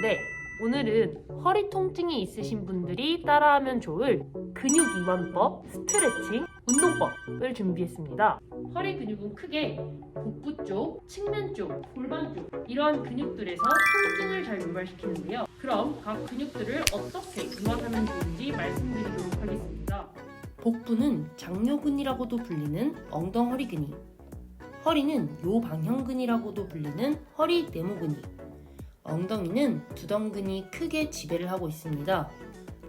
네, 오늘은 허리 통증이 있으신 분들이 따라하면 좋을 근육 이완법, 스트레칭, 운동법을 준비했습니다. 허리 근육은 크게 복부 쪽, 측면 쪽, 골반 쪽 이러한 근육들에서 통증을 잘 유발시키는데요. 그럼 각 근육들을 어떻게 이완하면 좋은지 말씀드리도록 하겠습니다. 복부는 장요근이라고도 불리는 엉덩허리근이, 허리는 요방형근이라고도 불리는 허리 네모근이, 엉덩이는 두덩근이 크게 지배를 하고 있습니다.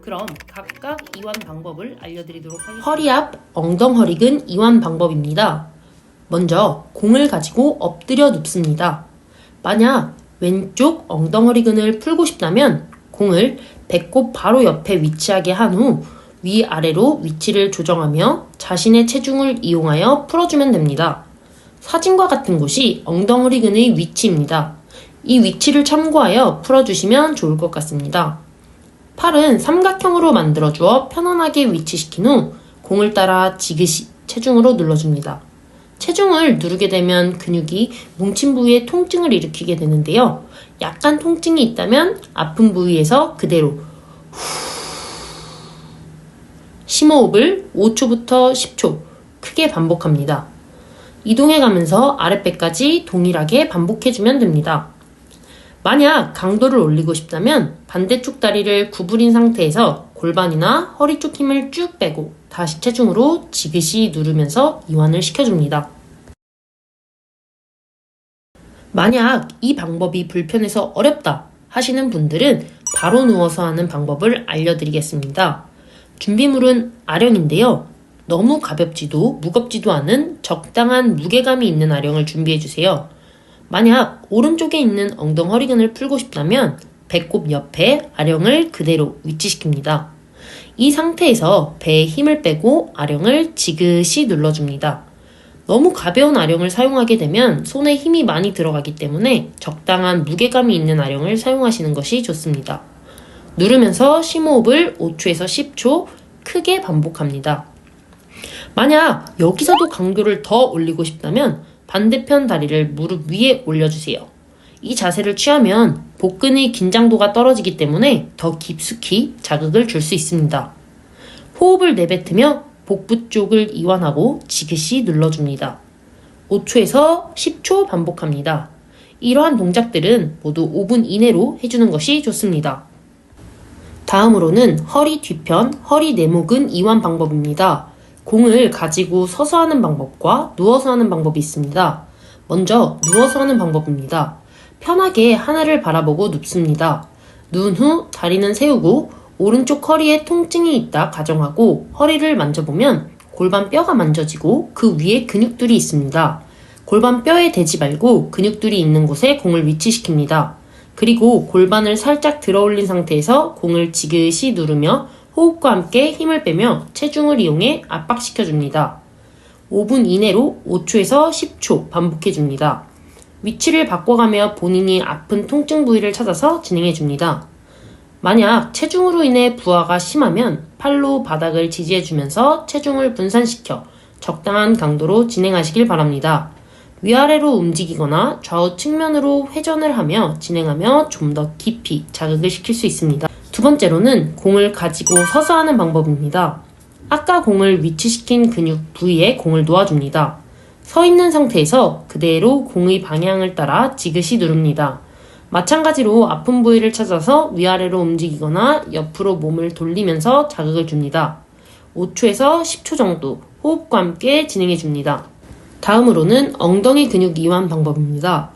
그럼 각각 이완 방법을 알려드리도록 하겠습니다. 허리 앞 엉덩허리근 이완 방법입니다. 먼저 공을 가지고 엎드려 눕습니다. 만약 왼쪽 엉덩허리근을 풀고 싶다면 공을 배꼽 바로 옆에 위치하게 한 후 위아래로 위치를 조정하며 자신의 체중을 이용하여 풀어주면 됩니다. 사진과 같은 곳이 엉덩허리근의 위치입니다. 이 위치를 참고하여 풀어주시면 좋을 것 같습니다. 팔은 삼각형으로 만들어 주어 편안하게 위치시킨 후 공을 따라 지그시 체중으로 눌러줍니다. 체중을 누르게 되면 근육이 뭉친 부위에 통증을 일으키게 되는데요. 약간 통증이 있다면 아픈 부위에서 그대로 후 심호흡을 5초부터 10초 크게 반복합니다. 이동해 가면서 아랫배까지 동일하게 반복해주면 됩니다. 만약 강도를 올리고 싶다면 반대쪽 다리를 구부린 상태에서 골반이나 허리 쪽 힘을 쭉 빼고 다시 체중으로 지그시 누르면서 이완을 시켜줍니다. 만약 이 방법이 불편해서 어렵다 하시는 분들은 바로 누워서 하는 방법을 알려드리겠습니다. 준비물은 아령인데요. 너무 가볍지도 무겁지도 않은 적당한 무게감이 있는 아령을 준비해주세요. 만약 오른쪽에 있는 엉덩 허리근을 풀고 싶다면 배꼽 옆에 아령을 그대로 위치시킵니다. 이 상태에서 배에 힘을 빼고 아령을 지그시 눌러줍니다. 너무 가벼운 아령을 사용하게 되면 손에 힘이 많이 들어가기 때문에 적당한 무게감이 있는 아령을 사용하시는 것이 좋습니다. 누르면서 심호흡을 5초에서 10초 크게 반복합니다. 만약 여기서도 강도를 더 올리고 싶다면 반대편 다리를 무릎 위에 올려주세요. 이 자세를 취하면 복근의 긴장도가 떨어지기 때문에 더 깊숙이 자극을 줄 수 있습니다. 호흡을 내뱉으며 복부 쪽을 이완하고 지그시 눌러줍니다. 5초에서 10초 반복합니다. 이러한 동작들은 모두 5분 이내로 해주는 것이 좋습니다. 다음으로는 허리 뒤편, 허리 네모근 이완 방법입니다. 공을 가지고 서서 하는 방법과 누워서 하는 방법이 있습니다. 먼저 누워서 하는 방법입니다. 편하게 하늘을 바라보고 눕습니다. 누운 후 다리는 세우고 오른쪽 허리에 통증이 있다 가정하고 허리를 만져보면 골반 뼈가 만져지고 그 위에 근육들이 있습니다. 골반 뼈에 대지 말고 근육들이 있는 곳에 공을 위치시킵니다. 그리고 골반을 살짝 들어 올린 상태에서 공을 지그시 누르며 호흡과 함께 힘을 빼며 체중을 이용해 압박시켜 줍니다. 5분 이내로 5초에서 10초 반복해 줍니다. 위치를 바꿔가며 본인이 아픈 통증 부위를 찾아서 진행해 줍니다. 만약 체중으로 인해 부하가 심하면 팔로 바닥을 지지해 주면서 체중을 분산시켜 적당한 강도로 진행하시길 바랍니다. 위아래로 움직이거나 좌우 측면으로 회전을 하며 진행하며 좀 더 깊이 자극을 시킬 수 있습니다. 두 번째로는 공을 가지고 서서 하는 방법입니다. 아까 공을 위치시킨 근육 부위에 공을 놓아줍니다. 서 있는 상태에서 그대로 공의 방향을 따라 지그시 누릅니다. 마찬가지로 아픈 부위를 찾아서 위아래로 움직이거나 옆으로 몸을 돌리면서 자극을 줍니다. 5초에서 10초 정도 호흡과 함께 진행해 줍니다. 다음으로는 엉덩이 근육 이완 방법입니다.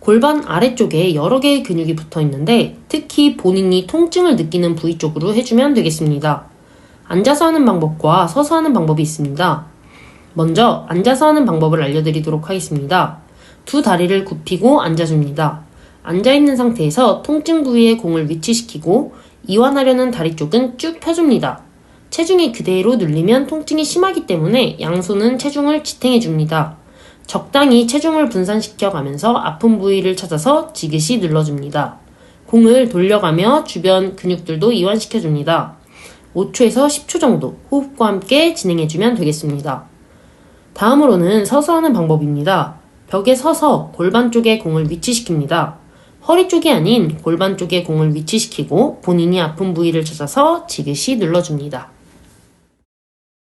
골반 아래쪽에 여러 개의 근육이 붙어 있는데 특히 본인이 통증을 느끼는 부위 쪽으로 해주면 되겠습니다. 앉아서 하는 방법과 서서 하는 방법이 있습니다. 먼저 앉아서 하는 방법을 알려드리도록 하겠습니다. 두 다리를 굽히고 앉아줍니다. 앉아있는 상태에서 통증 부위에 공을 위치시키고 이완하려는 다리 쪽은 쭉 펴줍니다. 체중이 그대로 눌리면 통증이 심하기 때문에 양손은 체중을 지탱해줍니다. 적당히 체중을 분산시켜 가면서 아픈 부위를 찾아서 지그시 눌러줍니다. 공을 돌려가며 주변 근육들도 이완시켜 줍니다. 5초에서 10초 정도 호흡과 함께 진행해 주면 되겠습니다. 다음으로는 서서 하는 방법입니다. 벽에 서서 골반 쪽에 공을 위치시킵니다. 허리 쪽이 아닌 골반 쪽에 공을 위치시키고 본인이 아픈 부위를 찾아서 지그시 눌러줍니다.